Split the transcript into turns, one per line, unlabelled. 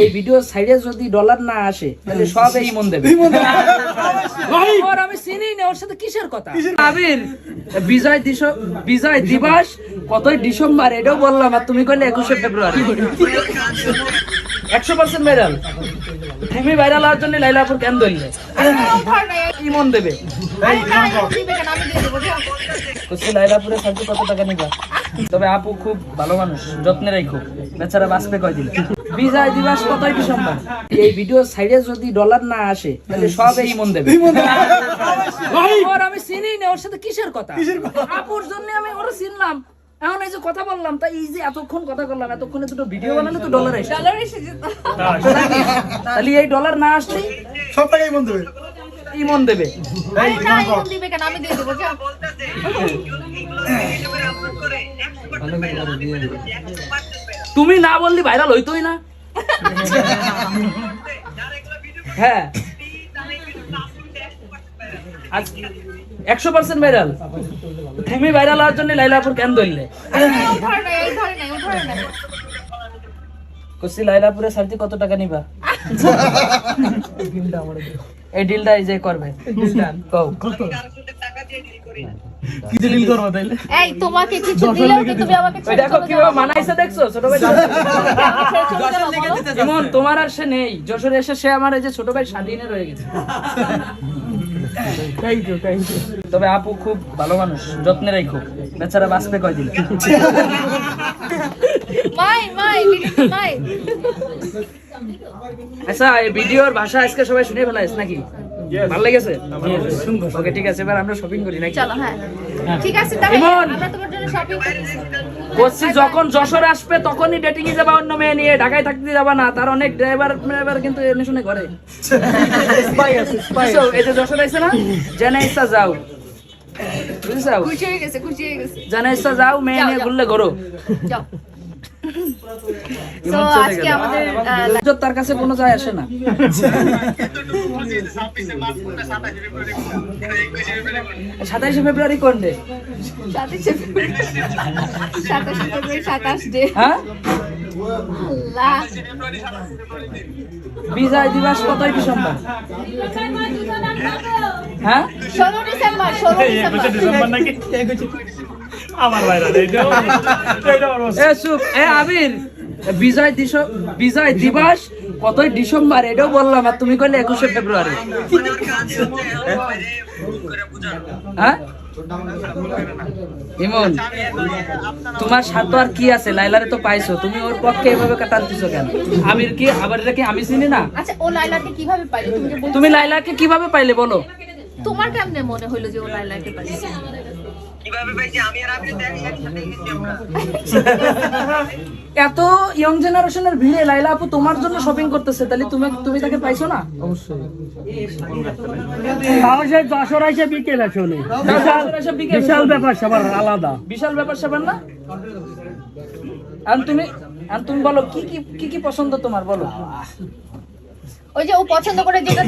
এই ভিডিও সাইডে যদি ডলার না আসে তাহলে সব এই মন দেবে। ওর আমি চিনি না ওর সাথে কিসের কথা? আবির বিজয় দিস বিজয় দিবস কতই ডিসেম্বর এটাও বললাম আর তুমি কইলে একুশে ফেব্রুয়ারি। একশো পার্সেন্ট ভাইরাল তুমি ভাইরাল হওয়ার জন্য লাইলাপুর কেন ধরলে? কি মন দেবে? লাইলাপুরে থাকতে কত টাকা নিবা? তবে আপু খুব ভালো মানুষ যত্নে রাখো বেচারা বাঁচবে কয়দিন? বিজয় দিবস কতই ডিসেম্বর এই ভিডিও সাইডে যদি ডলার না আসে তাহলে সব এই মন দেবে। ওর আমি চিনি না ওর সাথে কিসের কথা? আপুর জন্য আমি ওরা চিনলাম। এখন এই যে কথা বললাম তাই এই যে এতক্ষণ কথা বললাম এতক্ষণে দুটো ভিডিও বানালে তো ডলার এসে তাহলে এই ডলার না আসলে
সব টাকাই বন্ধ হবে
এই মন দেবে। তুমি না বললি ভাইরাল হইতোই না। হ্যাঁ। একশো পার্সেন্ট ভাইরাল তুমি ভাইরাল হওয়ার জন্য লাইলাপুর কেন ধরলে? কসি লাইলাপুরে সারতে কত টাকা নিবা? এই ডিলটা এই যে করবে। কও।
কি ডিল করব তাইলে?
এই তোমাকে কিছু দিলেও কি তুমি আমাকে
ওই দেখো কীভাবে মানাইছে দেখছ? ছোট ভাই এমন তোমার আর সে নেই। যশোরে এসে সে আমার এই যে ছোট ভাই স্বাধীনে রয়ে গেছে। তবে আপু খুব ভালো মানুষ। যত্নে রাখো বেচারা বাঁচবে কয়দিন
মাই মাই মাই।
আচ্ছা এই ভিডিওর ভাষা আজকে সবাই শুনে ফেলাইছ নাকি? ভালো লেগেছে? ওকে ঠিক আছে এবার আমরা শপিং করি নাকি?
চলো হ্যাঁ। ঠিক আছে তাহলে আমরা তোমার জন্য শপিং
বলছি যখন যশোর আসবে তখনই ডেটিং এ যাবা অন্য মেয়ে নিয়ে। ঢাকায় থাকতে যাবা না। তার অনেক ড্রাইভার ড্রাইভার কিন্তু এনে শুনে ঘরে। বুঝছ? এই যে যশোর আইছে না? জেনে ইচ্ছা যাও। বুঝছ?
খুশি হয়ে গেছে খুশি হয়ে গেছে।
জেনে ইচ্ছা যাও মেয়ে নিয়ে। ঘুরলে ঘরো।
যাও। তো আজকে আমাদের
তার কাছে কোনো যায় আসে না। সাতাইশে ফেব্রুয়ারি কোন ডে
সাতাশে ফেব্রুয়ারি সাতাশ ডে।
হ্যাঁ? বিজয় দিবস কতই ডিসেম্বর। হ্যাঁ?
ষোলো ডিসেম্বর ষোলো ডিসেম্বর।
নাকি? আমার এইটা
এ চুপ এ আবির বিজয় দিস বিজয় দিবস কতই ডিসেম্বর এটাও বললাম আর তুমি কইলে একুশে ফেব্রুয়ারি। হ্যাঁ? ইমন তোমার স্বার্থ আর কি আছে? লাইলারে তো পাইছো তুমি ওর পক্ষে এভাবে কাটানতেছো কেন? আমির কি আবার এটা কি আমি চিনি না?
আচ্ছা ও লাইলাকে কীভাবে পাইলে? তুমি
লাইলাকে কীভাবে পাইলে বলো?
তোমার কেমনে মনে হইল যে ও লাইলাকে পাইছে?
এত ইয়ং জেনারেশনের ভিড়ে লাইলা আপু তোমার জন্য শপিং করতেছে তাহলে তুমি তুমি তাকে পাইছো না?
তাহলে যশোর আছে বিকেল আছে উনি। বিশাল ব্যাপার সবার আলাদা।
বিশাল ব্যাপার স্যাপার না? আর তুমি আর তুমি বলো কি কি কি কি পছন্দ তোমার বলো।
ওই যে ও পছন্দ করে যেটা